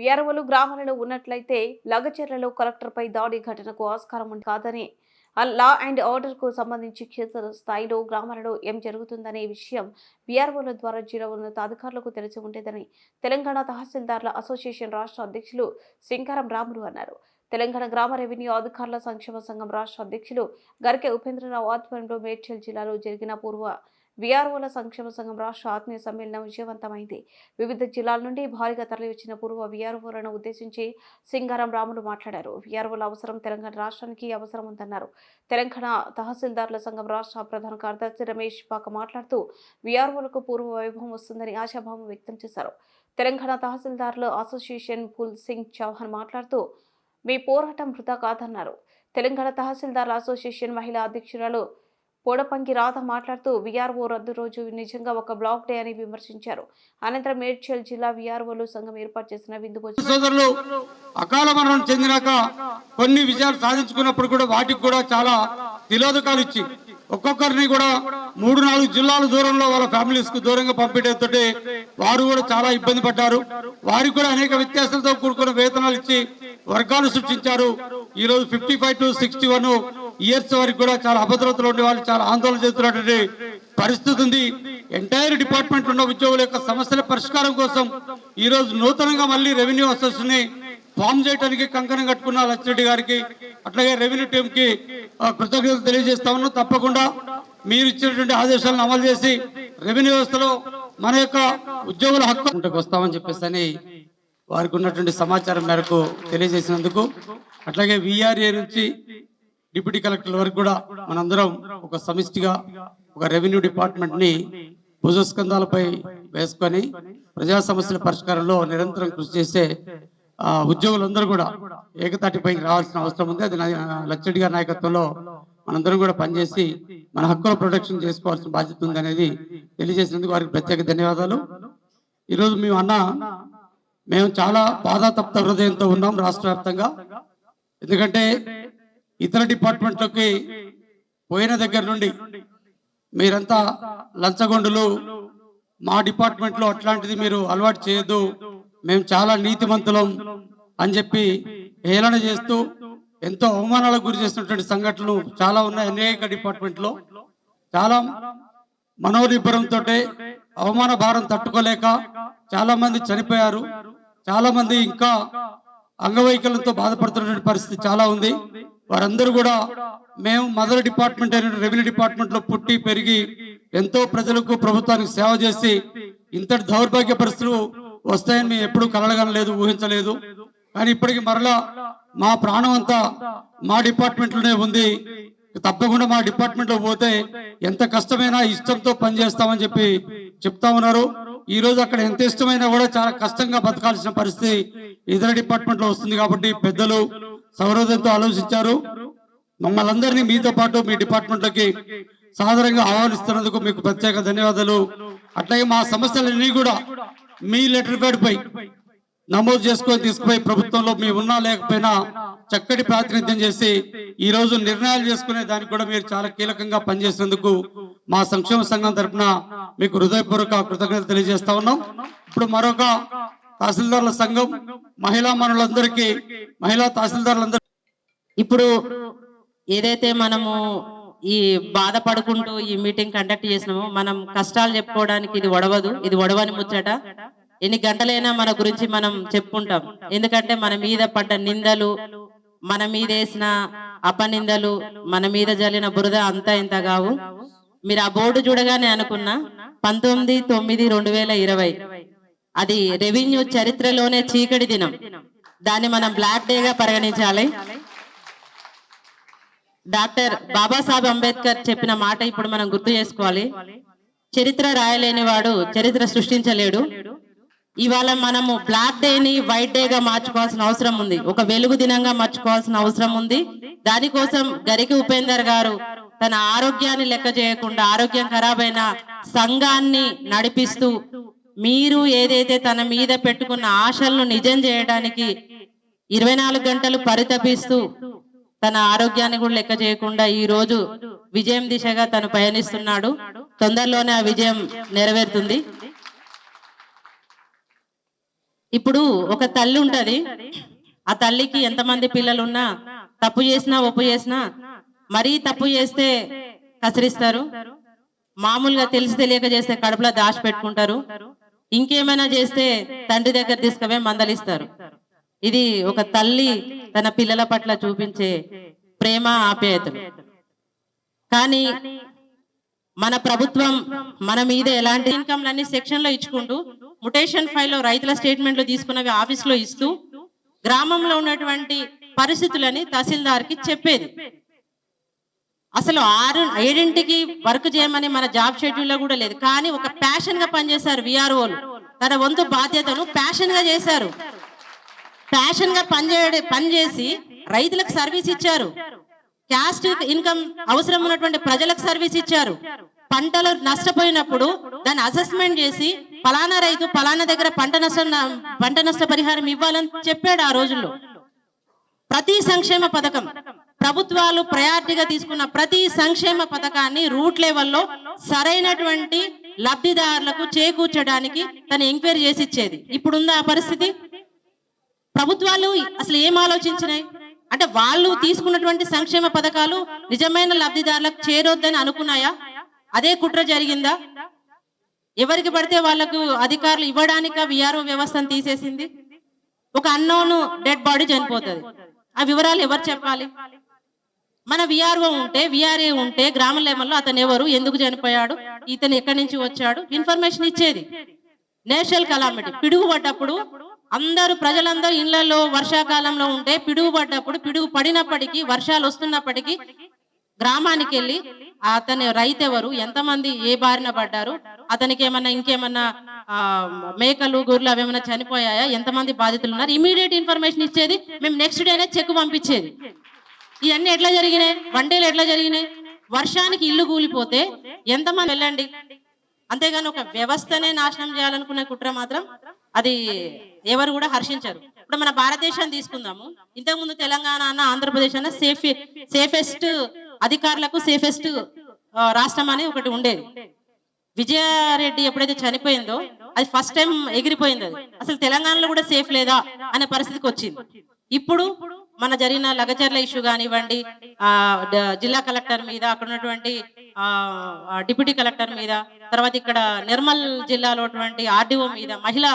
వీఆర్ఓలు గ్రామాలలో ఉన్నట్లయితే లగచెర్లలో కలెక్టర్పై దాడి ఘటనకు ఆస్కారం కాదని లా అండ్ ఆర్డర్కు సంబంధించి క్షేత్ర స్థాయిలో గ్రామాలలో ఏం జరుగుతుందనే విషయం వీఆర్ఓల ద్వారా జిల్లా ఉన్నతాధికారులకు తెలిసి ఉండేదని తెలంగాణ తహసీల్దార్ల అసోసియేషన్ రాష్ట్ర అధ్యక్షులు శ్రీంకారం రాములు అన్నారు. తెలంగాణ గ్రామ రెవెన్యూ అధికారుల సంక్షేమ సంఘం రాష్ట్ర అధ్యక్షులు గరికె ఉపేంద్రరావు ఆధ్వర్యంలో మేడ్చల్ జిల్లాలో జరిగిన పూర్వ విఆర్ఓల సంక్షేమ సంఘం రాష్ట్ర ఆత్మీయ సమ్మేళనం విజయవంతమైంది. వివిధ జిల్లాల నుండి భారీగా తరలివచ్చిన పూర్వ విఆర్ఓలను ఉద్దేశించి సింగారం రాములు మాట్లాడారు. విఆర్ఓల అవసరం తెలంగాణ రాష్ట్రానికి అవసరం ఉందన్నారు. తెలంగాణ తహసీల్దార్ల సంఘం రాష్ట్ర ప్రధాన కార్యదర్శి రమేష్ పాక మాట్లాడుతూ విఆర్ఓలకు పూర్వ వైభవం వస్తుందని ఆశాభావం వ్యక్తం చేశారు. తెలంగాణ తహసీల్దార్ల అసోసియేషన్ ఫుల్ సింగ్ చౌహాన్ మాట్లాడుతూ మీ పోరాటం వృధా కాదన్నారు. తెలంగాణ తహసీల్దార్ల అసోసియేషన్ మహిళా అధ్యక్షురాలు పూడపంకి రాధ మాట్లాడుతూ విఆర్ఓ రద్దు రోజు నిజంగా ఒక బ్లాక్ డే అని విమర్శించారు. అనంతరం మేడ్చల్ జిల్లా విఆర్ఓలు సంఘం ఏర్పాటు చేసిన విందు సోదరులు అకాల మరణం చెందినాక కొన్ని విజయాలు సాధించుకున్నప్పుడు కూడా వాటికి కూడా చాలా తిలోదకాలు ఇచ్చి ఒక్కొక్కరిని కూడా మూడు నాలుగు జిల్లాల దూరంలో వాళ్ళ ఫ్యామిలీస్కు దూరంగా పంపించడంతో వారు కూడా చాలా ఇబ్బంది పడ్డారు. వారికి కూడా అనేక వ్యత్యాసాలతో కూడుకున్న వేతనాలు ఇచ్చి వర్గాలు సృష్టించారు. ఈ రోజు fifty five to sixty one years వరకు కూడా చాలా అభద్రతలు ఉండే వాళ్ళు చాలా ఆందోళన చేస్తున్నటువంటి పరిస్థితి ఉంది. ఎంటైర్ డిపార్ట్మెంట్ ఉన్న ఉద్యోగుల యొక్క సమస్యల పరిష్కారం కోసం ఈ రోజు నూతనంగా మళ్ళీ రెవెన్యూ అసోసియేషన్ని ఫామ్ చేయడానికి కంకణం కట్టుకున్న లచ్చిరెడ్డి గారికి అట్లాగే రెవెన్యూ టీం కి కృతజ్ఞతలు తెలియజేస్తా ఉన్నాం. తప్పకుండా మీరు ఇచ్చినటువంటి ఆదేశాలను అమలు చేసి రెవెన్యూ వ్యవస్థలో మన యొక్క ఉద్యోగుల హక్కు వస్తామని చెప్పేసి అని వారికి ఉన్నటువంటి సమాచారం మేరకు తెలియజేసినందుకు అట్లాగే విఆర్ఏ నుంచి డిప్యూటీ కలెక్టర్ వరకు కూడా మనందరం ఒక సమిష్టిగా ఒక రెవెన్యూ డిపార్ట్మెంట్ని భుజస్కంధాలపై వేసుకొని ప్రజా సమస్యల పరిష్కారంలో నిరంతరం కృషి చేసే ఉద్యోగులందరూ కూడా ఏకతాటిపైకి రావాల్సిన అవసరం ఉంది. అది నా- లచ్చడి గారి నాయకత్వంలో మనందరం కూడా పనిచేసి మన హక్కుల ప్రొటెక్షన్ చేసుకోవాల్సిన బాధ్యత ఉంది అనేది తెలియజేసినందుకు వారికి ప్రత్యేక ధన్యవాదాలు. ఈరోజు మేము అన్న మేము చాలా బాధాతప్త హృదయంతో ఉన్నాం రాష్ట్ర వ్యాప్తంగా. ఎందుకంటే ఇతర డిపార్ట్మెంట్లకి పోయిన దగ్గర నుండి మీరంతా లంచగొండులు మా డిపార్ట్మెంట్లో అట్లాంటిది మీరు అలవాటు చేయొద్దు మేము చాలా నీతిమంతులం అని చెప్పి హేళన చేస్తూ ఎంతో అవమానాలకు గురి చేస్తున్నటువంటి సంఘటనలు చాలా ఉన్నాయి అనేక డిపార్ట్మెంట్లో. చాలా మనోనిబ్బరంతో అవమాన భారం తట్టుకోలేక చాలా మంది చనిపోయారు చాలా మంది ఇంకా అంగవైకల్యంతో బాధపడుతున్నటువంటి పరిస్థితి చాలా ఉంది. వారందరూ కూడా మేము మదర్ డిపార్ట్మెంట్ అయిన రెవెన్యూ డిపార్ట్మెంట్లో పుట్టి పెరిగి ఎంతో ప్రజలకు ప్రభుత్వానికి సేవ చేసి ఇంతటి దౌర్భాగ్య పరిస్థితులు వస్తాయని మేము ఎప్పుడు కలగనలేదు ఊహించలేదు. కానీ ఇప్పటికి మరలా మా ప్రాణం అంతా మా డిపార్ట్మెంట్లోనే ఉంది. తప్పకుండా మా డిపార్ట్మెంట్లో పోతే ఎంత కష్టమైనా ఇష్టంతో పనిచేస్తామని చెప్పి చెప్తా ఉన్నారు. ఈ రోజు అక్కడ ఎంత ఇష్టమైనా కూడా చాలా కష్టంగా బతకాల్సిన పరిస్థితి ఇతర డిపార్ట్మెంట్లో వస్తుంది కాబట్టి పెద్దలు సౌహృదంతో ఆలోచించారు. మమ్మల్ని అందరినీ మీతో పాటు మీ డిపార్ట్మెంట్లోకి ఆహ్వానిస్తున్నందుకు మీకు ప్రత్యేక ధన్యవాదాలు. అట్లాగే మా సమస్యలన్నీ కూడా మీ లెటర్ ప్యాడ్ పై నమోదు చేసుకొని తీసుకుపోయి ప్రభుత్వంలో మీ ఉన్నా లేకపోయినా చక్కటి ప్రాతినిధ్యం చేసి ఈ రోజు నిర్ణయాలు చేసుకునే దానికి కూడా మీరు చాలా కీలకంగా పనిచేసినందుకు మా సంక్షేమ సంఘం తరఫున మీకు హృదయపూర్వక కృతజ్ఞత తెలియజేస్తా ఉన్నాం. ఇప్పుడు మరొక తహసీల్దార్ల సంఘం మహిళా మనులందరికీ మహిళా తహసీల్దారులందరూ ఇప్పుడు ఏదైతే మనము ఈ బాధపడుకుంటూ ఈ మీటింగ్ కండక్ట్ చేసినామో మనం కష్టాలు చెప్పుకోవడానికి ఇది ఒడవదు ఇది ఒడవని ముచ్చట. ఎన్ని గంటలైనా మన గురించి మనం చెప్పుకుంటాం. ఎందుకంటే మన మీద పడ్డ నిందలు మన మీద వేసిన అపనిందలు మన మీద జల్లిన బురద అంతా ఇంత కావు? మీరు ఆ బోర్డు చూడగానే అనుకున్నా పంతొమ్మిది తొమ్మిది రెండు వేల ఇరవై. అది రెవెన్యూ చరిత్రలోనే చీకటి దినం. దాన్ని మనం బ్లాక్ డేగా పరిగణించాలి. డాక్టర్ బాబాసాహెబ్ అంబేద్కర్ చెప్పిన మాట ఇప్పుడు మనం గుర్తు చేసుకోవాలి. చరిత్ర రాయలేని వాడు చరిత్ర సృష్టించలేడు. ఇవాళ మనము బ్లాక్ డేని వైట్ డేగా మార్చుకోవాల్సిన అవసరం ఉంది. ఒక వెలుగు దినంగా మార్చుకోవాల్సిన అవసరం ఉంది. దానికోసం గరికి ఉపేందర్ గారు తన ఆరోగ్యాన్ని లెక్క చేయకుండా ఆరోగ్యం ఖరాబైన సంఘాన్ని నడిపిస్తూ మీరు ఏదైతే తన మీద పెట్టుకున్న ఆశలను నిజం చేయడానికి ఇరవై నాలుగు గంటలు పరితపిస్తూ తన ఆరోగ్యాన్ని కూడా లెక్క చేయకుండా ఈ రోజు విజయం దిశగా తను పయనిస్తున్నాడు. తొందరలోనే ఆ విజయం నెరవేరుతుంది. ఇప్పుడు ఒక తల్లి ఉంటది. ఆ తల్లికి ఎంతమంది పిల్లలు ఉన్నా తప్పు చేసినా ఒప్పు చేసినా మరీ తప్పు చేస్తే కసరిస్తారు. మామూలుగా తెలిసి తెలియక చేస్తే కడుపులో దాచి పెట్టుకుంటారు. ఇంకేమైనా చేస్తే తండ్రి దగ్గర తీసుకువే మందలిస్తారు. ఇది ఒక తల్లి తన పిల్లల పట్ల చూపించే ప్రేమ ఆప్యాయతలు. కానీ మన ప్రభుత్వం మన మీద ఎలాంటి ఇన్కమ్లన్నీ సెక్షన్లో ఇచ్చుకుంటూ ముటేషన్ ఫైల్లో రైతుల స్టేట్మెంట్లు తీసుకున్నవి ఆఫీస్లో ఇస్తూ గ్రామంలో ఉన్నటువంటి పరిస్థితులని తహసీల్దార్కి చెప్పేది. అసలు ఆరు ఏడింటికి వర్క్ చేయమని మన జాబ్ షెడ్యూల్లో కూడా లేదు. కానీ ఒక ప్యాషన్గా పనిచేశారు విఆర్ఓలు. తన వంతు బాధ్యతను ప్యాషన్గా చేశారు. ప్యాషన్గా పనిచేయ పనిచేసి రైతులకు సర్వీస్ ఇచ్చారు. క్యాస్ట్ ఇన్కమ్ అవసరం ఉన్నటువంటి ప్రజలకు సర్వీస్ ఇచ్చారు. పంటలు నష్టపోయినప్పుడు దాన్ని అసెస్మెంట్ చేసి ఫలానా రైతు ఫలానా దగ్గర పంట నష్టం పంట నష్ట పరిహారం ఇవ్వాలని చెప్పాడు ఆ రోజుల్లో. ప్రతి సంక్షేమ పథకం ప్రభుత్వాలు ప్రయారిటీగా తీసుకున్న ప్రతి సంక్షేమ పథకాన్ని రూట్ లెవెల్లో సరైనటువంటి లబ్ధిదారులకు చేకూర్చడానికి తను ఎంక్వైరీ చేసి ఇచ్చేది. ఇప్పుడుందా ఆ పరిస్థితి? ప్రభుత్వాలు అసలు ఏం ఆలోచించినాయి? అంటే వాళ్ళు తీసుకున్నటువంటి సంక్షేమ పథకాలు నిజమైన లబ్ధిదారులకు చేరొద్దని అనుకున్నాయా? అదే కుట్ర జరిగిందా? ఎవరికి పడితే వాళ్ళకు అధికారులు ఇవ్వడానిక విఆర్ఓ వ్యవస్థను తీసేసింది? ఒక అన్నోను డెడ్ బాడీ చనిపోతుంది. ఆ వివరాలు ఎవరు చెప్పాలి? మన విఆర్ఓ ఉంటే విఆర్ఏ ఉంటే గ్రామ లెవెల్లో అతను ఎవరు? ఎందుకు చనిపోయాడు? ఇతను ఎక్కడి నుంచి వచ్చాడు? ఇన్ఫర్మేషన్ ఇచ్చేది నేషనల్ కలామిటీ. పిడుగు పడ్డప్పుడు అందరూ ప్రజలందరూ ఇళ్ళలో వర్షాకాలంలో ఉంటే పిడుగు పడ్డప్పుడు పిడుగు పడినప్పటికీ వర్షాలు వస్తున్నప్పటికీ గ్రామానికి వెళ్ళి అతని రైతు ఎవరు ఎంతమంది ఏ బారిన పడ్డారు అతనికి ఏమన్నా ఇంకేమన్నా మేకలు గొర్రెలు అవి ఏమైనా చనిపోయాయా ఎంతమంది బాధితులు ఉన్నారు ఇమీడియట్ ఇన్ఫర్మేషన్ ఇచ్చేది మేము నెక్స్ట్ డేనే చెక్ పంపించేది. ఇవన్నీ ఎట్లా జరిగినాయి? వన్ డేలు ఎట్లా జరిగినాయి? వర్షానికి ఇల్లు కూలిపోతే ఎంతమంది వెళ్ళండి? అంతేగాని ఒక వ్యవస్థనే నాశనం చేయాలనుకునే కుట్ర మాత్రం అది ఎవరు కూడా హర్షించరు. ఇప్పుడు మన భారతదేశాన్ని తీసుకుందాము. ఇంతకుముందు తెలంగాణ అన్న ఆంధ్రప్రదేశ్ అన్న సేఫ్ సేఫెస్ట్ అధికారులకు సేఫెస్ట్ రాష్ట్రం అని ఒకటి ఉండేది. విజయారెడ్డి ఎప్పుడైతే చనిపోయిందో అది ఫస్ట్ టైం ఎగిరిపోయింది అది. అసలు తెలంగాణలో కూడా సేఫ్ లేదా అనే పరిస్థితికి వచ్చింది. ఇప్పుడు మన జరిగిన లగచర్ల ఇష్యూ కానివ్వండి ఆ జిల్లా కలెక్టర్ మీద అక్కడ ఉన్నటువంటి ఆ డిప్యూటీ కలెక్టర్ మీద తర్వాత ఇక్కడ నిర్మల్ జిల్లాలో ఆర్డీఓ మీద మహిళా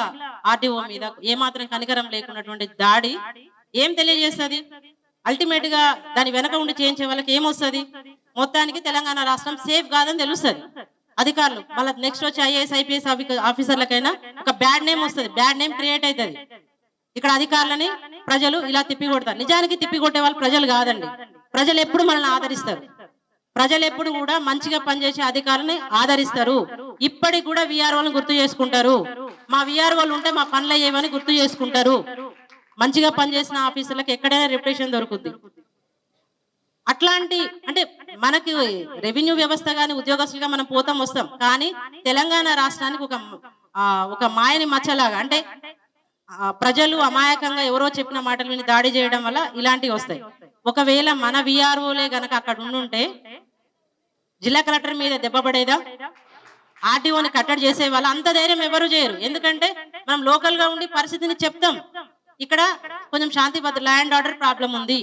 ఆర్డీఓ మీద ఏమాత్రం కనికరం లేకున్నటువంటి దాడి ఏం తెలియజేస్తుంది? అల్టిమేట్గా దాని వెనక ఉండి చేయించే వాళ్ళకి ఏమొస్తుంది? మొత్తానికి తెలంగాణ రాష్ట్రం సేఫ్ కాదని తెలుస్తుంది. అధికారులు మళ్ళీ నెక్స్ట్ వచ్చి ఐఏఎస్ ఐపీఎస్ ఆఫీసర్లకైనా ఒక బ్యాడ్ నేమ్ వస్తుంది. బ్యాడ్ నేమ్ క్రియేట్ అవుతుంది ఇక్కడ అధికారులని ప్రజలు ఇలా తిప్పి కొడతారు నిజానికి తిప్పి కొట్టే వాళ్ళు ప్రజలు కాదండి. ప్రజలు ఎప్పుడు మనల్ని ఆదరిస్తారు. ప్రజలు ఎప్పుడు కూడా మంచిగా పనిచేసే అధికారులని ఆదరిస్తారు. ఇప్పటికి కూడా విఆర్ఓలను గుర్తు చేసుకుంటారు. మా విఆర్ఓలు ఉంటే మా పనులు అయ్యేవని గుర్తు చేసుకుంటారు. మంచిగా పనిచేసిన ఆఫీసర్లకు ఎక్కడైనా రిప్యుటేషన్ దొరుకుతుంది అట్లాంటి అంటే మనకి రెవెన్యూ వ్యవస్థ కానీ ఉద్యోగస్తులుగా మనం పోతాం వస్తాం. కానీ తెలంగాణ రాష్ట్రానికి ఒక ఒక మాయని మచ్చలాగా అంటే ప్రజలు అమాయకంగా ఎవరో చెప్పిన మాటలు విని దాడి చేయడం వల్ల ఇలాంటివి వస్తాయి. ఒకవేళ మన విఆర్ఓలే గనక అక్కడ ఉండుంటే జిల్లా కలెక్టర్ మీద దెబ్బ పడేదా? ఆర్టీఓని కట్టడి చేసే వాళ్ళు అంత ధైర్యం ఎవరు చేయరు. ఎందుకంటే మనం లోకల్గా ఉండి పరిస్థితిని చెప్తాం. ఇక్కడ కొంచెం శాంతి భద్ర ల్యాండ్ ఆర్డర్ ప్రాబ్లం ఉంది.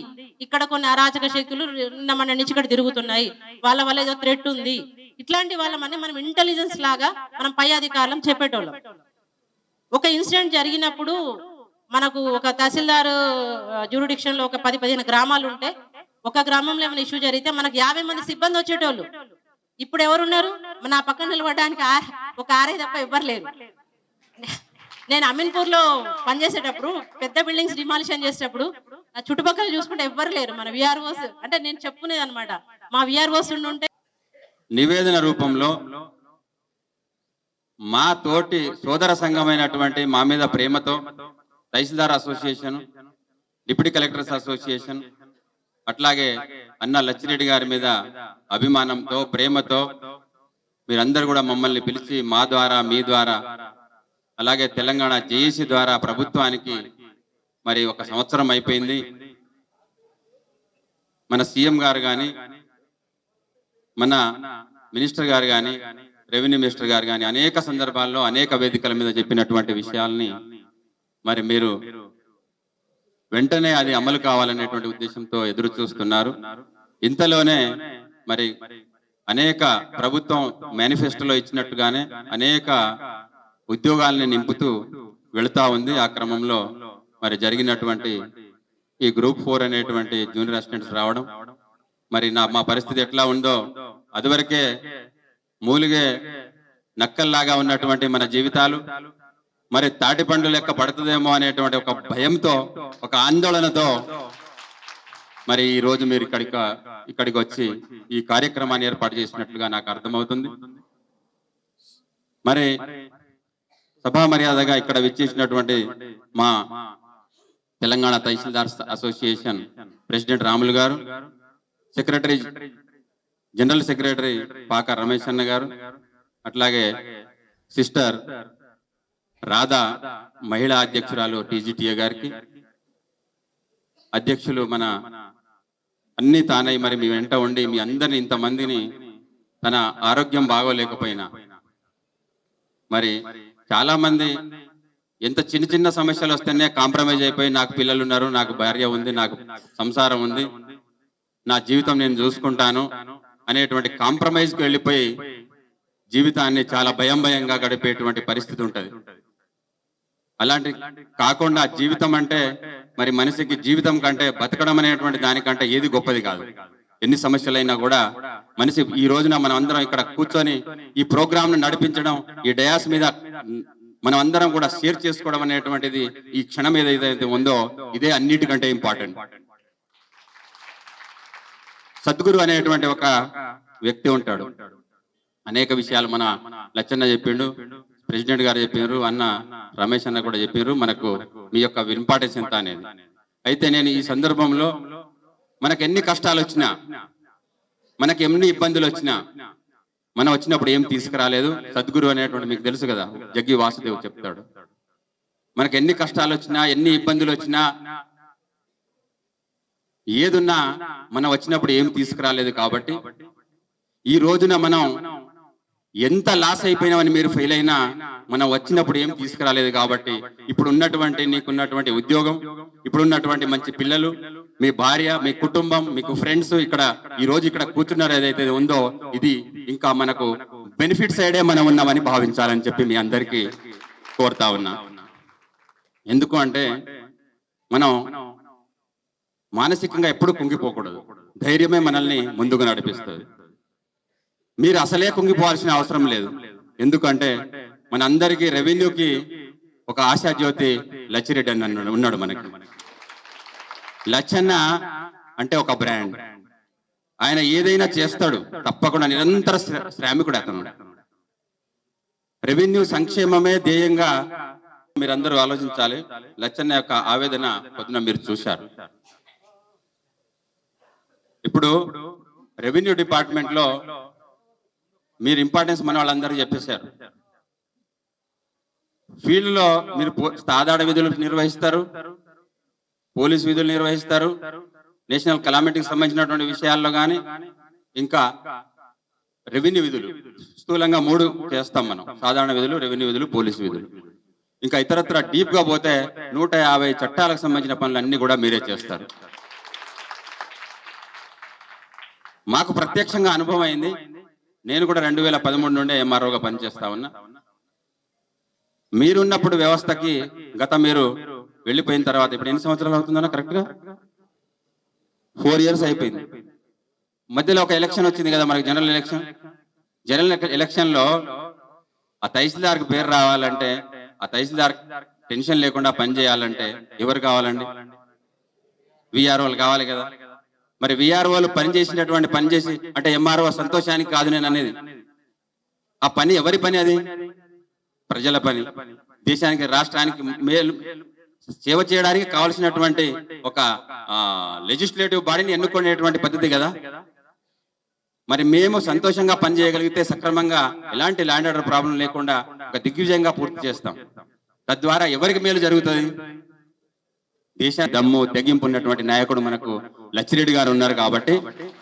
ఇక్కడ కొన్ని అరాచక శక్తులు నిన్న మన నుంచి ఇక్కడ తిరుగుతున్నాయి. వాళ్ళ వల్ల ఏదో థ్రెట్ ఉంది. ఇట్లాంటి వాళ్ళమని మనం ఇంటెలిజెన్స్ లాగా మనం పై అధికారులం చెప్పేటోళ్ళం. ఒక ఇన్సిడెంట్ జరిగినప్పుడు మనకు ఒక తహసీల్దార్ జ్యూరిడిక్షన్లో ఒక పది పదిహేను గ్రామాలు ఉంటే ఒక గ్రామంలో ఏమైనా ఇష్యూ జరిగితే మనకు యాభై మంది సిబ్బంది వచ్చేటోళ్ళు. ఇప్పుడు ఎవరున్నారు? నా పక్కన నిలబడడానికి ఒక ఆరే తప్ప ఎవ్వరు లేరు. నేను అమీన్పూర్లో పనిచేసేటప్పుడు పెద్ద బిల్డింగ్స్ డిమాలిషన్ చేసేటప్పుడు నా చుట్టుపక్కల చూసుకుంటే ఎవ్వరు లేరు మన విఆర్ఓస్ అంటే నేను చెప్పుకునేది అనమాట మా విఆర్ఓస్ ఉంటే నివేదన రూపంలో మా తోటి సోదర సంఘమైనటువంటి మా మీద ప్రేమతో tahsildar association deputy collectors association అట్లాగే అన్న లచ్చిరెడ్డి గారి మీద అభిమానంతో ప్రేమతో మీరందరూ కూడా మమ్మల్ని పిలిచి మా ద్వారా మీ ద్వారా అలాగే తెలంగాణ జేఏసీ ద్వారా ప్రభుత్వానికి మరి ఒక సంవత్సరం అయిపోయింది. మన సీఎం గారు కానీ మన మినిస్టర్ గారు కానీ రెవెన్యూ మినిస్టర్ గారు కానీ అనేక సందర్భాల్లో అనేక వేదికల మీద చెప్పినటువంటి విషయాల్ని మరి మీరు వెంటనే అది అమలు కావాలనేటువంటి ఉద్దేశంతో ఎదురు చూస్తున్నారు ఇంతలోనే మరి అనేక ప్రభుత్వం మేనిఫెస్టోలో ఇచ్చినట్టుగానే అనేక ఉద్యోగాల్ని నింపుతూ వెళుతా ఉంది. ఆ క్రమంలో మరి జరిగినటువంటి ఈ గ్రూప్ ఫోర్ అనేటువంటి జూనియర్ అసిస్టెంట్స్ రావడం. మరి నా మా పరిస్థితి ఎట్లా ఉందో అదివరకే మూలిగే నక్కల్లాగా ఉన్నటువంటి మన జీవితాలు మరి తాటి పండ్లు లెక్క పడుతుందేమో అనేటువంటి ఒక భయంతో ఒక ఆందోళనతో మరి ఈ రోజు మీరు ఇక్కడికి ఇక్కడికి వచ్చి ఈ కార్యక్రమాన్ని ఏర్పాటు చేసినట్లుగా నాకు అర్థమవుతుంది. మరి సభా మర్యాదగా ఇక్కడ విచ్చేసినటువంటి మా Telangana tahsildar association president Ramulu garu secretary general secretary పాక రమేష్ అన్న గారు అట్లాగే సిస్టర్ రాధా మహిళా అధ్యక్షురాలు టీజీటీఏ గారికి. అధ్యక్షులు మన అన్ని తానై మరి మీ వెంట ఉండి మీ అందరిని ఇంతమందిని తన ఆరోగ్యం బాగోలేకపోయినా. మరి చాలా మంది ఎంత చిన్న చిన్న సమస్యలు వస్తేనే కాంప్రమైజ్ అయిపోయి నాకు పిల్లలు ఉన్నారు నాకు భార్య ఉంది నాకు సంసారం ఉంది నా జీవితం నేను చూసుకుంటాను అనేటువంటి కాంప్రమైజ్కి వెళ్ళిపోయి జీవితాన్ని చాలా భయం భయంగా గడిపేటువంటి పరిస్థితి ఉంటుంది. అలాంటి కాకుండా జీవితం అంటే మరి మనిషికి జీవితం కంటే బతకడం అనేటువంటి దానికంటే ఏది గొప్పది కాదు. ఎన్ని సమస్యలైనా కూడా మనిషి ఈ రోజున మనం అందరం ఇక్కడ కూర్చొని ఈ ప్రోగ్రామ్ను నడిపించడం ఈ డయాస్ మీద మనం అందరం కూడా షేర్ చేసుకోవడం అనేటువంటిది ఈ క్షణం ఏదైతే ఉందో ఇదే అన్నిటికంటే ఇంపార్టెంట్. సద్గురు అనేటువంటి ఒక వ్యక్తి ఉంటాడు. అనేక విషయాలు మన లచ్చన్న చెప్పిండు. ప్రెసిడెంట్ గారు చెప్పారు అన్న రమేష్ అన్న కూడా చెప్పారు మనకు మీ యొక్క ఇంపార్టెన్స్ ఎంత అనేది. అయితే నేను ఈ సందర్భంలో మనకు ఎన్ని కష్టాలు వచ్చినా మనకి ఎన్ని ఇబ్బందులు వచ్చినా మనం వచ్చినప్పుడు ఏం తీసుకురాలేదు? సద్గురు అనేటువంటి మీకు తెలుసు కదా జగ్గి వాసుదేవ్ చెప్తాడు. మనకి ఎన్ని కష్టాలు వచ్చినా ఎన్ని ఇబ్బందులు వచ్చినా ఏదున్నా మనం వచ్చినప్పుడు ఏం తీసుకురాలేదు కాబట్టి ఈ రోజున మనం ఎంత లాస్ అయిపోయినామని మీరు ఫెయిల్ అయినా మనం వచ్చినప్పుడు ఏం తీసుకురాలేదు కాబట్టి ఇప్పుడు ఉన్నటువంటి నీకున్నటువంటి ఉద్యోగం ఇప్పుడు ఉన్నటువంటి మంచి పిల్లలు మీ భార్య మీ కుటుంబం మీకు ఫ్రెండ్స్ ఇక్కడ ఈ రోజు ఇక్కడ కూర్చున్నారు ఏదైతే ఉందో ఇది ఇంకా మనకు బెనిఫిట్ సైడే మనం ఉన్నామని భావించాలని చెప్పి మీ అందరికీ కోరుతా ఉన్నా. ఎందుకు అంటే మనం మానసికంగా ఎప్పుడు కుంగిపోకూడదు. ధైర్యమే మనల్ని ముందుకు నడిపిస్తుంది. మీరు అసలే కుంగిపోవాల్సిన అవసరం లేదు. ఎందుకంటే మనందరికీ రెవెన్యూకి ఒక ఆశాజ్యోతి లచ్చిరెడ్డి అని ఉన్నాడు మనకి. లచ్చన్న అంటే ఒక బ్రాండ్. ఆయన ఏదైనా చేస్తాడు తప్పకుండా నిరంతర శ్రామికుడు అతను. రెవెన్యూ సంక్షేమమే ధ్యేయంగా మీరందరూ ఆలోచించాలి. లచ్చన్న యొక్క ఆవేదన పొద్దున మీరు చూశారు. ఇప్పుడు రెవెన్యూ డిపార్ట్మెంట్లో మీరు ఇంపార్టెన్స్ మన వాళ్ళందరూ చెప్పేశారు. ఫీల్డ్లో మీరు సాధారణ తాదాడ విధులు నిర్వహిస్తారు పోలీస్ విధులు నిర్వహిస్తారు నేషనల్ కలామిటీకి సంబంధించినటువంటి విషయాల్లో కానీ ఇంకా రెవెన్యూ విధులు స్థూలంగా మూడు చేస్తాం మనం. సాధారణ విధులు రెవెన్యూ విధులు పోలీస్ విధులు. ఇంకా ఇతరత్ర డీప్గా పోతే నూట యాభై చట్టాలకు సంబంధించిన పనులన్నీ కూడా మీరే చేస్తారు. మాకు ప్రత్యక్షంగా అనుభవం అయింది. నేను కూడా రెండు వేల పదమూడు నుండే ఎంఆర్ఓగా పనిచేస్తా ఉన్నా. మీరున్నప్పుడు వ్యవస్థకి గత మీరు వెళ్ళిపోయిన తర్వాత ఇప్పుడు ఎన్ని సంవత్సరాలు అవుతుందన్నా కరెక్ట్గా? ఫోర్ ఇయర్స్ అయిపోయింది. మధ్యలో ఒక ఎలక్షన్ వచ్చింది కదా మనకి జనరల్ ఎలక్షన్ జనరల్ ఎలక్షన్లో ఆ తహసీల్దార్కి పేరు రావాలంటే ఆ తహసీల్దార్ టెన్షన్ లేకుండా పని చేయాలంటే ఎవరు కావాలండి? విఆర్ఓలు కావాలి కదా. మరి విఆర్ఓలు పని చేసినటువంటి పని చేసి అంటే ఎంఆర్ఓ సంతోషానికి కాదు నేను అనేది. ఆ పని ఎవరి పని అది? ప్రజల పని. దేశానికి రాష్ట్రానికి మేలు సేవ చేయడానికి కావలసినటువంటి ఒక లెజిస్లేటివ్ బాడీని ఎన్నుకునేటువంటి పద్ధతి కదా? మరి మేము సంతోషంగా పని చేయగలిగితే సక్రమంగా ఎలాంటి ల్యాండ్ ఆర్డర్ ప్రాబ్లం లేకుండా ఒక దిగ్విజయంగా పూర్తి చేస్తాం. తద్వారా ఎవరికి మేలు జరుగుతుంది? దేశ దమ్ము తెగింపు ఉన్నటువంటి నాయకుడు మనకు లచ్చిరెడ్డి గారు ఉన్నారు కాబట్టి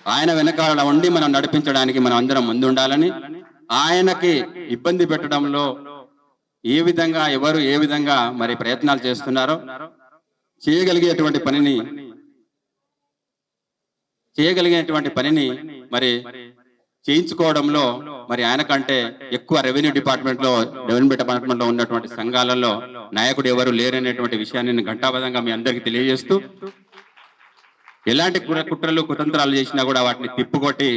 ఆయన వెనకాల ఉండి మనం నడిపించడానికి మనం అందరం ముందుండాలని ఆయనకి ఇబ్బంది పెట్టడంలో ఏ విధంగా ఎవరు ఏ విధంగా మరి ప్రయత్నాలు చేస్తున్నారో చేయగలిగేటువంటి పనిని చేయగలిగేటువంటి పనిని మరి చేయించుకోవడంలో మరి ఆయన కంటే ఎక్కువ రెవెన్యూ డిపార్ట్మెంట్లో రెవెన్యూ డిపార్ట్మెంట్లో ఉన్నటువంటి సంఘాలలో నాయకుడు ఎవరు లేరనేటువంటి విషయాన్ని నేను ఘంటాబద్ధంగా మీ అందరికీ తెలియజేస్తూ ఎలాంటి కుర కుట్రలు కుతంత్రాలు చేసినా కూడా వాటిని తిప్పుకొట్టి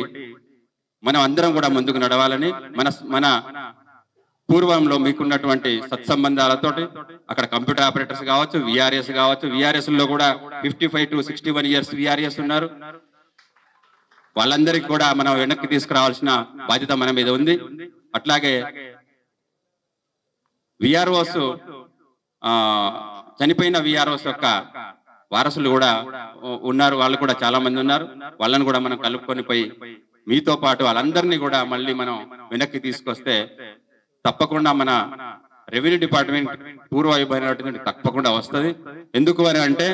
మనం అందరం కూడా ముందుకు నడవాలని మన మన పూర్వంలో మీకున్నటువంటి సత్సంబంధాలతోటి అక్కడ కంప్యూటర్ ఆపరేటర్స్ కావచ్చు విఆర్ఎస్ కావచ్చు విఆర్ఎస్లో కూడా fifty five to sixty one years VRS ఉన్నారు. వాళ్ళందరికీ కూడా మనం వెనక్కి తీసుకురావాల్సిన బాధ్యత మన మీద ఉంది. అట్లాగే విఆర్ఓస్ చనిపోయిన విఆర్ఓస్ యొక్క వారసులు కూడా ఉన్నారు. వాళ్ళు కూడా చాలా మంది ఉన్నారు. వాళ్ళని కూడా మనం కలుపుకొని పోయి మీతో పాటు వాళ్ళందరినీ కూడా మళ్ళీ మనం వెనక్కి తీసుకొస్తే తప్పకుండా మన రెవెన్యూ డిపార్ట్మెంట్ పూర్వ వైభవమైనటువంటి తప్పకుండా వస్తుంది. ఎందుకు అని అంటే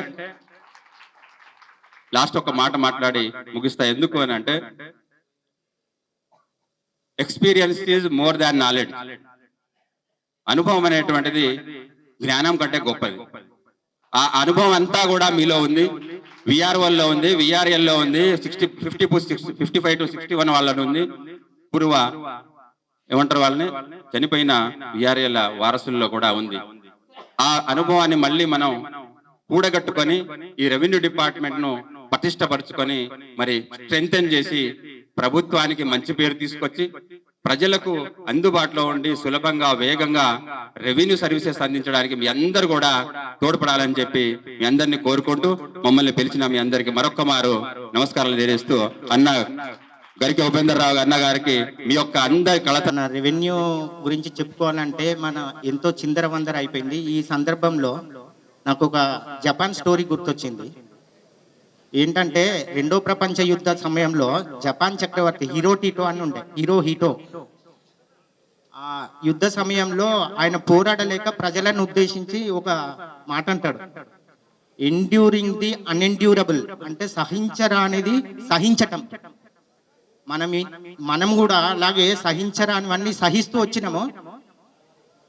లాస్ట్ ఒక మాట మాట్లాడి ముగిస్తా. ఎందుకు అని అంటే experience is more than knowledge అనుభవం అనేటువంటిది జ్ఞానం కంటే గొప్పది. ఆ అనుభవం అంతా కూడా మీలో ఉంది. విఆర్ఓల్లో ఉంది విఆర్ఎల్లో ఉంది sixty fifty fifty five to sixty one వాళ్ళని ఉంది. పూర్వ ఏమంటారు వాళ్ళని? చనిపోయిన విఆర్ఎల్ వారసుల్లో కూడా ఉంది. ఆ అనుభవాన్ని మళ్ళీ మనం కూడగట్టుకొని ఈ రెవెన్యూ డిపార్ట్మెంట్ను పటిష్టపరుచుకొని మరి స్ట్రెంగ్తన్ చేసి ప్రభుత్వానికి మంచి పేరు తీసుకొచ్చి ప్రజలకు అందుబాటులో ఉండి సులభంగా వేగంగా రెవెన్యూ సర్వీసెస్ అందించడానికి మీ అందరు కూడా తోడ్పడాలని చెప్పి మీ అందరినీ కోరుకుంటూ మమ్మల్ని పిలిచిన మీ అందరికి మరొక్క మారు నమస్కారాలు తెలియజేస్తూ అన్న గరికి ఉపేందర్ రావు అన్న గారికి మీ యొక్క అందరి కళత రెవెన్యూ గురించి చెప్పుకోవాలంటే మన ఎంతో చిందర వందర అయిపోయింది. ఈ సందర్భంలో నాకు ఒక జపాన్ స్టోరీ గుర్తొచ్చింది. ఏంటంటే రెండో ప్రపంచ యుద్ధ సమయంలో జపాన్ చక్రవర్తి హీరో టీటో అని ఉండే హీరో హీటో. ఆ యుద్ధ సమయంలో ఆయన పోరాడలేక ప్రజలను ఉద్దేశించి ఒక మాట అంటాడు. ఎండ్యూరింగ్ ది అన్ఎండ్యూరబుల్ అంటే సహించరానిది సహించటం. మనం మనం కూడా అలాగే సహించరానివన్నీ సహిస్తూ వచ్చినాము.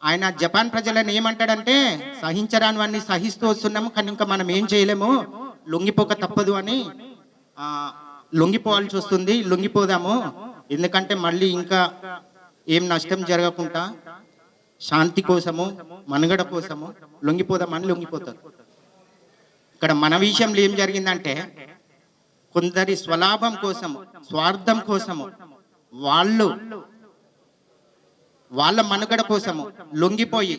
ఆయన జపాన్ ప్రజలను ఏమంటాడంటే సహించరానివన్నీ సహిస్తూ వస్తున్నాము కానీ ఇంకా మనం ఏం చేయలేము. లొంగిపోక తప్పదు అని లొంగిపోవాల్సి వస్తుంది. లొంగిపోదాము. ఎందుకంటే మళ్ళీ ఇంకా ఏం నష్టం జరగకుండా శాంతి కోసము మనుగడ కోసము లొంగిపోదామని లొంగిపోతారు. ఇక్కడ మన విషయంలో ఏం జరిగిందంటే కొందరి స్వలాభం కోసము స్వార్థం కోసము వాళ్ళు వాళ్ళ మనుగడ కోసము లొంగిపోయి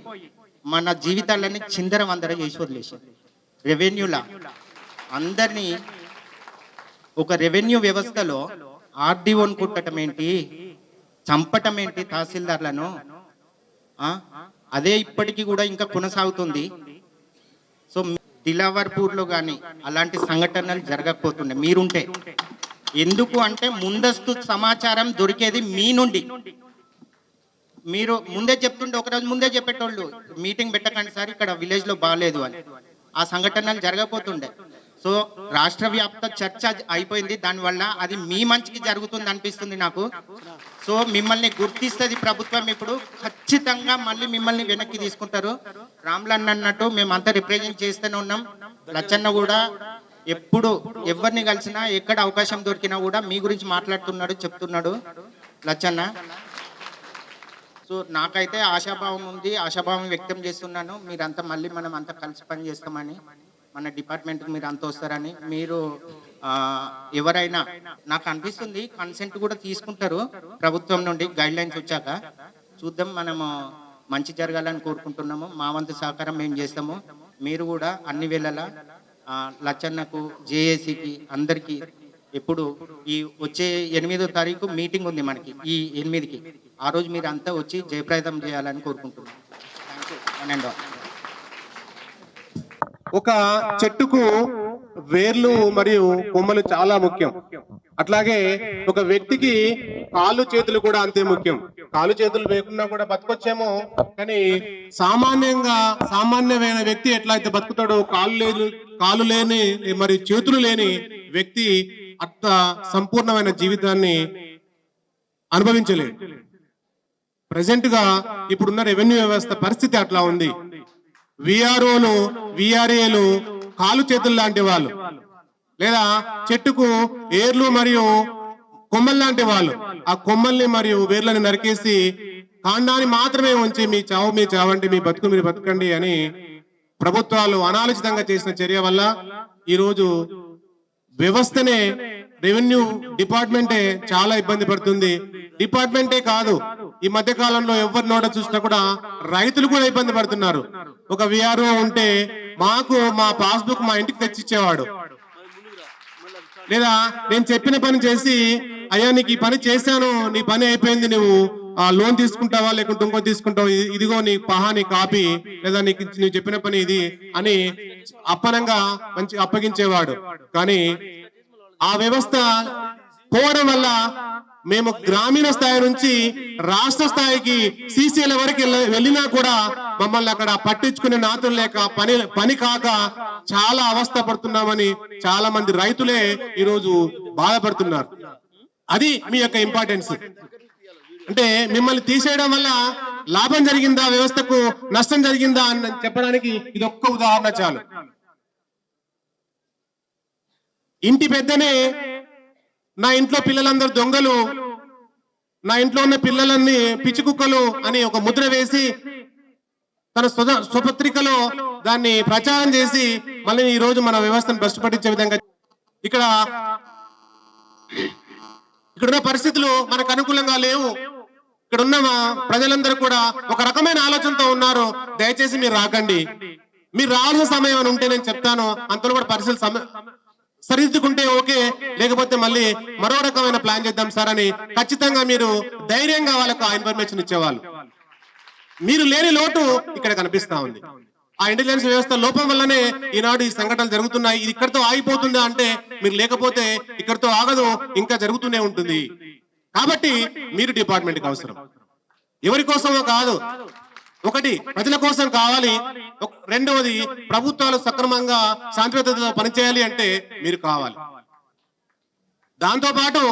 మన జీవితాలని చిందర వందర చేసి వదిలేసి రెవెన్యూలా అందరినీ ఒక రెవెన్యూ వ్యవస్థలో ఆర్డీఓను కుట్టడం ఏంటి? చంపటం ఏంటి తహసీల్దార్లను? అదే ఇప్పటికీ కూడా ఇంకా కొనసాగుతుంది. సో దిలావర్పూర్లో కానీ అలాంటి సంఘటనలు జరగకపోతుండే. మీరుంటే. ఎందుకు అంటే ముందస్తు సమాచారం దొరికేది మీ నుండి. మీరు ముందే చెప్తుండే ఒకరోజు ముందే చెప్పేటోళ్ళు మీటింగ్ పెట్టకండి సార్ ఇక్కడ విలేజ్లో బాగాలేదు అని. ఆ సంఘటనలు జరగకపోతుండే. సో రాష్ట్ర వ్యాప్త చర్చ అయిపోయింది. దానివల్ల అది మీ మంచికి జరుగుతుంది అనిపిస్తుంది నాకు. సో మిమ్మల్ని గుర్తిస్తుంది ప్రభుత్వం ఇప్పుడు. ఖచ్చితంగా మళ్ళీ మిమ్మల్ని వెనక్కి తీసుకుంటారు. రామ్లన్ అన్నట్టు మేమంతా రిప్రజెంట్ చేస్తూనే ఉన్నాం. లచ్చన్న కూడా ఎప్పుడు ఎవరిని కలిసినా ఎక్కడ అవకాశం దొరికినా కూడా మీ గురించి మాట్లాడుతున్నాడు చెప్తున్నాడు లచ్చన్న. సో నాకైతే ఆశాభావం ఉంది. ఆశాభావం వ్యక్తం చేస్తున్నాను. మీరంతా మళ్ళీ మనం అంతా కలిసి పని చేస్తామని మన డిపార్ట్మెంట్కి మీరు అంత వస్తారని మీరు ఎవరైనా నాకు అనిపిస్తుంది కన్సెంట్ కూడా తీసుకుంటారు ప్రభుత్వం నుండి గైడ్ లైన్స్ వచ్చాక. చూద్దాం మనము మంచి జరగాలని కోరుకుంటున్నాము. మా వంతు సహకారం మేము చేస్తాము. మీరు కూడా అన్ని వేళలా లచ్చన్నకు జేఏసీకి అందరికీ ఎప్పుడు ఈ వచ్చే ఎనిమిదో తారీఖు మీటింగ్ ఉంది మనకి ఈ ఎనిమిదికి. ఆ రోజు మీరు అంతా వచ్చి జయప్రదం చేయాలని కోరుకుంటున్నాను థ్యాంక్ యూ ఒక చెట్టుకు వేర్లు మరియు కొమ్మలు చాలా ముఖ్యం. అట్లాగే ఒక వ్యక్తికి కాళ్ళు చేతులు కూడా అంతే ముఖ్యం. కాళ్ళు చేతులు లేకుండా కూడా బతకొచ్చేమో కానీ సామాన్యంగా సామాన్యమైన వ్యక్తి ఎట్లా అయితే బతుకుతాడో కాళ్ళు లేదు కాళ్ళు లేని మరి చేతులు లేని వ్యక్తి అంత సంపూర్ణమైన జీవితాన్ని అనుభవించలేదు ప్రజెంట్గా ఇప్పుడున్న రెవెన్యూ వ్యవస్థ పరిస్థితి అట్లా ఉంది. విఆర్ఓలు విఆర్ఏలు కాలు చేతులు లాంటి వాళ్ళు. లేదా చెట్టుకు ఏర్లు మరియు కొమ్మలు లాంటి వాళ్ళు. ఆ కొమ్మల్ని మరియు వేర్లను నరికేసి కాండాన్ని మాత్రమే ఉంచి మీ చావు మీ చావండి మీ బతుకు మీరు బతకండి అని ప్రభుత్వాలు అనాలోచితంగా చేసిన చర్య వల్ల ఈరోజు వ్యవస్థనే రెవెన్యూ డిపార్ట్మెంటే చాలా ఇబ్బంది పడుతుంది. డిపార్ట్మెంటే కాదు. ఈ మధ్య కాలంలో ఎవరి నోట చూసినా కూడా రైతులు కూడా ఇబ్బంది పడుతున్నారు. ఒక విఆర్ఓ ఉంటే మాకు మా పాస్బుక్ మా ఇంటికి తెచ్చిచ్చేవాడు. లేదా నేను చెప్పిన పని చేసి అయ్యా నీకు ఈ పని చేశాను నీ పని అయిపోయింది నువ్వు ఆ లోన్ తీసుకుంటావా లేకుంటే ఇంకో తీసుకుంటావు ఇదిగో నీ పహా నీ కాపీ లేదా నీకు నువ్వు చెప్పిన పని ఇది అని అప్పనంగా మంచి అప్పగించేవాడు. కానీ ఆ వ్యవస్థ పోవడం వల్ల మేము గ్రామీణ స్థాయి నుంచి రాష్ట్ర స్థాయికి సీసీల వరకు వెళ్ళినా కూడా మమ్మల్ని అక్కడ పట్టించుకునే నాతులు లేక పని పని కాక చాలా అవస్థ పడుతున్నామని చాలా మంది రైతులే ఈరోజు బాధపడుతున్నారు. అది మీ యొక్క ఇంపార్టెన్స్. అంటే మిమ్మల్ని తీసేయడం వల్ల లాభం జరిగిందా వ్యవస్థకు నష్టం జరిగిందా అని చెప్పడానికి ఇది ఒక్క ఉదాహరణ చాలు. ఇంటి పెద్దనే నా ఇంట్లో పిల్లలందరూ దొంగలు. నా ఇంట్లో ఉన్న పిల్లలన్నీ పిచ్చి కుక్కలు అని ఒక ముద్ర వేసి తన స్వపత్రికలో దాన్ని ప్రచారం చేసి మళ్ళీ ఈ రోజు మన వ్యవస్థను భ్రష్టపట్టించే విధంగా ఇక్కడ ఇక్కడున్న పరిస్థితులు మనకు అనుకూలంగా లేవు. ఇక్కడ ఉన్న ప్రజలందరూ కూడా ఒక రకమైన ఆలోచనతో ఉన్నారు. దయచేసి మీరు రాకండి. మీరు రావాల్సిన సమయం అని ఉంటే నేను చెప్తాను. అంతలో కూడా పరిస్థితులు సరిదిద్దుకుంటే ఓకే లేకపోతే మళ్ళీ మరో రకమైన ప్లాన్ చేద్దాం సార్ అని ఖచ్చితంగా మీరు ధైర్యంగా వాళ్ళకు ఆ ఇన్ఫర్మేషన్ ఇచ్చేవాళ్ళు. మీరు లేని లోటు ఇక్కడ కనిపిస్తా ఉంది. ఆ ఇంటెలిజెన్స్ వ్యవస్థ లోపం వల్లనే ఈనాడు ఈ సంఘటనలు జరుగుతున్నాయి. ఇది ఇక్కడితో ఆగిపోతుందా అంటే మీరు లేకపోతే ఇక్కడితో ఆగదు ఇంకా జరుగుతూనే ఉంటుంది. కాబట్టి మీరు డిపార్ట్మెంట్కి అవసరం. ఎవరి కోసమో కాదు. ఒకటి ప్రజల కోసం కావాలి. రెండవది ప్రభుత్వాలు సక్రమంగా శాంతియుతతో పనిచేయాలి అంటే మీరు కావాలి. దాంతో పాటు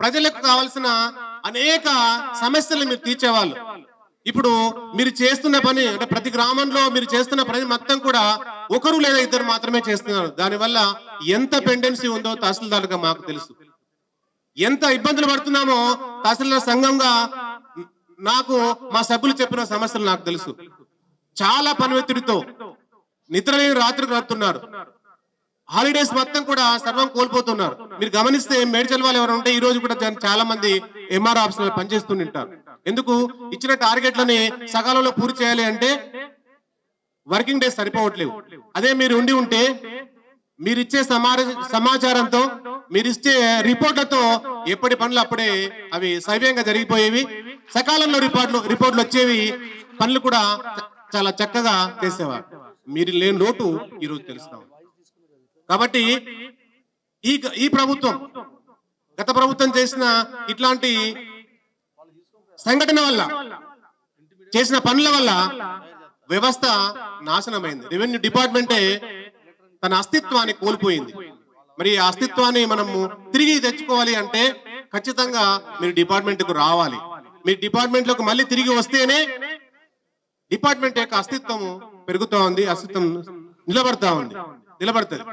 ప్రజలకు కావాల్సిన అనేక సమస్యలు మీరు తీర్చేవాళ్ళు. ఇప్పుడు మీరు చేస్తున్న పని అంటే ప్రతి గ్రామంలో మీరు చేస్తున్న పని మొత్తం కూడా ఒకరు లేదా ఇద్దరు మాత్రమే చేస్తున్నారు. దానివల్ల ఎంత పెండెన్సీ ఉందో తహసీల్దార్గా మాకు తెలుసు. ఎంత ఇబ్బందులు పడుతున్నామో తహసీల్దార్ సంఘంగా నాకు మా సభ్యులు చెప్పిన సమస్యలు నాకు తెలుసు. చాలా పని ఒత్తిడితో నిద్రలేని రాత్రికి రాస్తున్నారు హాలిడేస్ మొత్తం కూడా సర్వం కోల్పోతున్నారు. మీరు గమనిస్తే మేడ్చల్ వాళ్ళు ఎవరు ఉంటే ఈ రోజు కూడా చాలా మంది ఎంఆర్ ఆఫీస్ పనిచేస్తుంటారు ఎందుకు? ఇచ్చిన టార్గెట్లని సకాలంలో పూర్తి చేయాలి అంటే వర్కింగ్ డేస్ సరిపోవట్లేవు. అదే మీరు ఉండి ఉంటే మీరు ఇచ్చే సమాచారంతో మీరు ఇచ్చే రిపోర్ట్లతో ఎప్పటి పనులు అప్పుడే అవి సవ్యంగా జరిగిపోయేవి. సకాలంలో రిపోర్ట్లు రిపోర్ట్లు వచ్చేవి పనులు కూడా చాలా చక్కగా చేసేవారు. మీరు లేని లోటు ఈరోజు తెలుస్తాం. కాబట్టి ఈ ఈ ప్రభుత్వం గత ప్రభుత్వం చేసిన ఇట్లాంటి సంఘటన వల్ల చేసిన పనుల వల్ల వ్యవస్థ నాశనమైంది. రెవెన్యూ డిపార్ట్మెంటే తన అస్తిత్వాన్ని కోల్పోయింది. మరి ఆ అస్తిత్వాన్ని మనము తిరిగి తెచ్చుకోవాలి అంటే ఖచ్చితంగా మీరు డిపార్ట్మెంట్కు రావాలి. మీ డిపార్ట్మెంట్లోకి మళ్ళీ తిరిగి వస్తేనే డిపార్ట్మెంట్ యొక్క అస్తిత్వం పెరుగుతూ ఉంది అస్తిత్వం నిలబడతా ఉంది నిలబడుతుంది.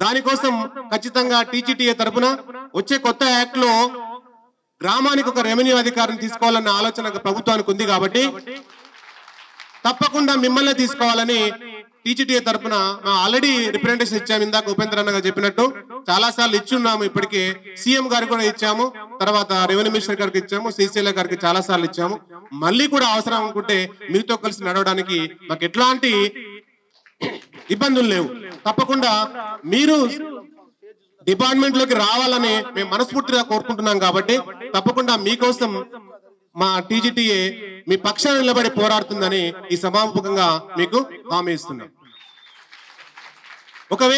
దానికోసం ఖచ్చితంగా టీజీటీఏ తరఫున వచ్చే కొత్త యాక్ట్లో గ్రామానికి ఒక రెవెన్యూ అధికారిని తీసుకోవాలన్న ఆలోచన ప్రభుత్వానికి ఉంది కాబట్టి తప్పకుండా మిమ్మల్ని తీసుకోవాలని టీజీటీఏ తరఫున ఆల్రెడీ రిప్రజెంటేషన్ ఇచ్చాము ఇందాక ఉపేంద్ర అన్నగా చెప్పినట్టు. చాలా సార్లు ఇచ్చున్నాము ఇప్పటికే. సీఎం గారికి కూడా ఇచ్చాము. తర్వాత రెవెన్యూ మినిస్టర్ గారికి ఇచ్చాము. సిసిఎల్ గారికి చాలా సార్లు ఇచ్చాము. మళ్ళీ కూడా అవసరం అనుకుంటే మీతో కలిసి నడవడానికి మాకు ఎట్లాంటి ఇబ్బందులు లేవు. తప్పకుండా మీరు డిపార్ట్మెంట్లోకి రావాలని మేము మనస్ఫూర్తిగా కోరుకుంటున్నాం కాబట్టి తప్పకుండా మీకోసం మా టీజీటీఏ మీ పక్షాన నిలబడి పోరాడుతుందని ఈ సభాముఖంగా మీకు హామీ ఇస్తున్నాం. ఒకవేళ